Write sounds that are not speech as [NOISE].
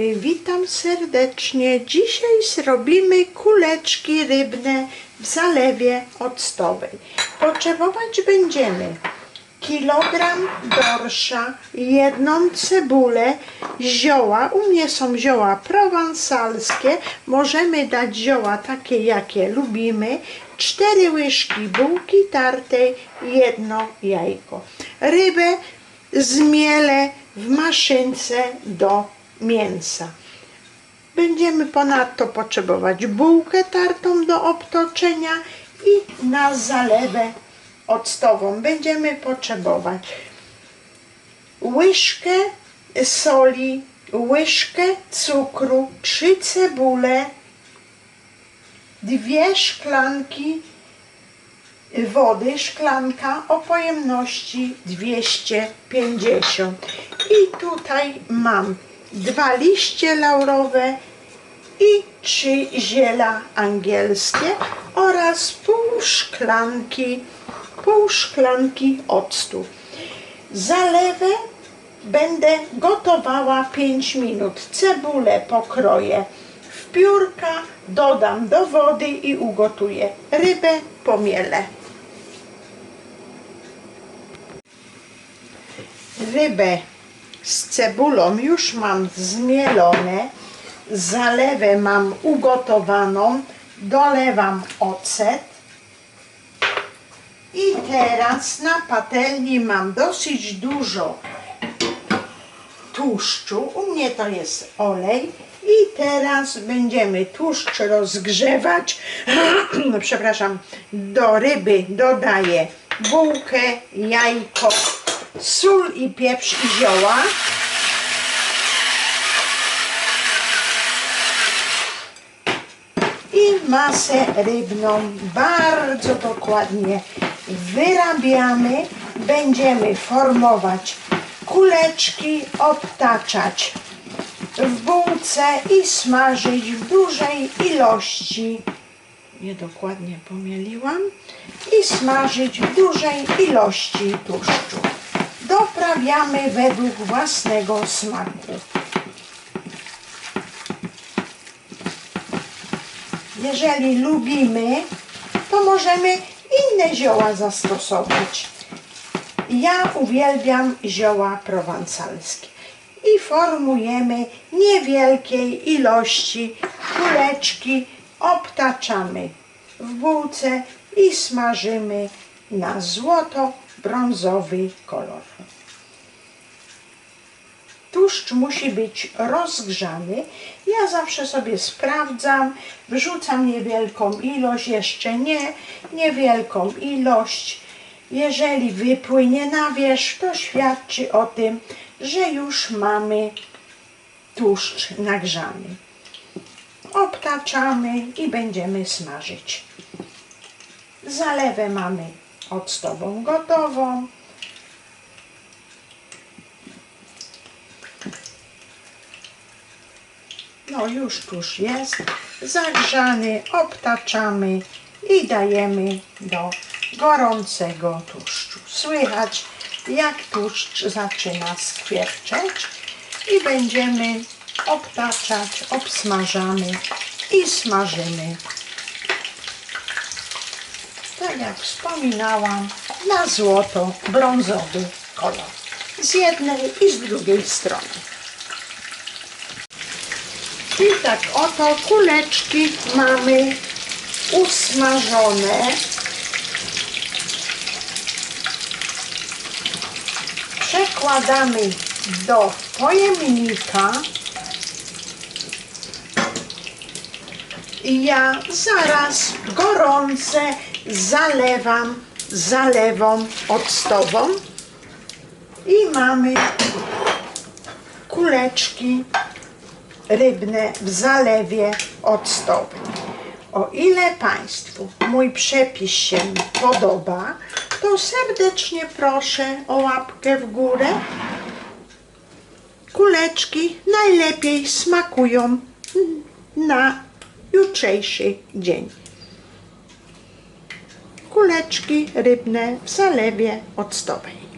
Witam serdecznie. Dzisiaj zrobimy kuleczki rybne w zalewie octowej. Potrzebować będziemy kilogram dorsza, jedną cebulę, zioła. U mnie są zioła prowansalskie. Możemy dać zioła takie, jakie lubimy. Cztery łyżki bułki tartej, jedno jajko. Rybę zmielę w maszynce do mięsa. Będziemy ponadto potrzebować bułkę tartą do obtoczenia i na zalewę octową będziemy potrzebować łyżkę soli, łyżkę cukru, trzy cebule, dwie szklanki wody, szklanka o pojemności 250. I tutaj mam dwa liście laurowe i trzy ziela angielskie oraz pół szklanki, pół szklanki octu. Zalewę będę gotowała 5 minut. Cebulę pokroję w piórka, dodam do wody i ugotuję. Rybę pomielę. Rybę z cebulą już mam zmielone. Zalewę mam ugotowaną. Dolewam ocet. I teraz na patelni mam dosyć dużo tłuszczu. U mnie to jest olej. I teraz będziemy tłuszcz rozgrzewać. [CLEARS THROAT] Przepraszam, do ryby dodaję bułkę, jajko, sól i pieprz i zioła. I masę rybną bardzo dokładnie wyrabiamy. Będziemy formować kuleczki, obtaczać w bułce i smażyć w dużej ilości. Niedokładnie pomieliłam. I smażyć w dużej ilości tłuszczu. Doprawiamy według własnego smaku. Jeżeli lubimy, to możemy inne zioła zastosować. Ja uwielbiam zioła prowansalskie i formujemy niewielkiej ilości kuleczki, obtaczamy w bułce i smażymy na złoto-brązowy kolor. Tłuszcz musi być rozgrzany. Ja zawsze sobie sprawdzam, wrzucam niewielką ilość, jeszcze nie, niewielką ilość. Jeżeli wypłynie na wierzch, to świadczy o tym, że już mamy tłuszcz nagrzany. Obtaczamy i będziemy smażyć. Zalewę mamy octową gotową. No już tuż jest zagrzany, obtaczamy i dajemy do gorącego tłuszczu. Słychać jak tłuszcz zaczyna skwierczeć i będziemy obtaczać, obsmażamy i smażymy. Tak jak wspominałam, na złoto brązowy kolor. Z jednej i z drugiej strony. I tak oto kuleczki mamy usmażone. Przekładamy do pojemnika. I ja zaraz gorące zalewam zalewą octową. I mamy kuleczki rybne w zalewie octowym. O ile Państwu mój przepis się podoba, to serdecznie proszę o łapkę w górę. Kuleczki najlepiej smakują na jutrzejszy dzień. Kuleczki rybne w zalewie octowej.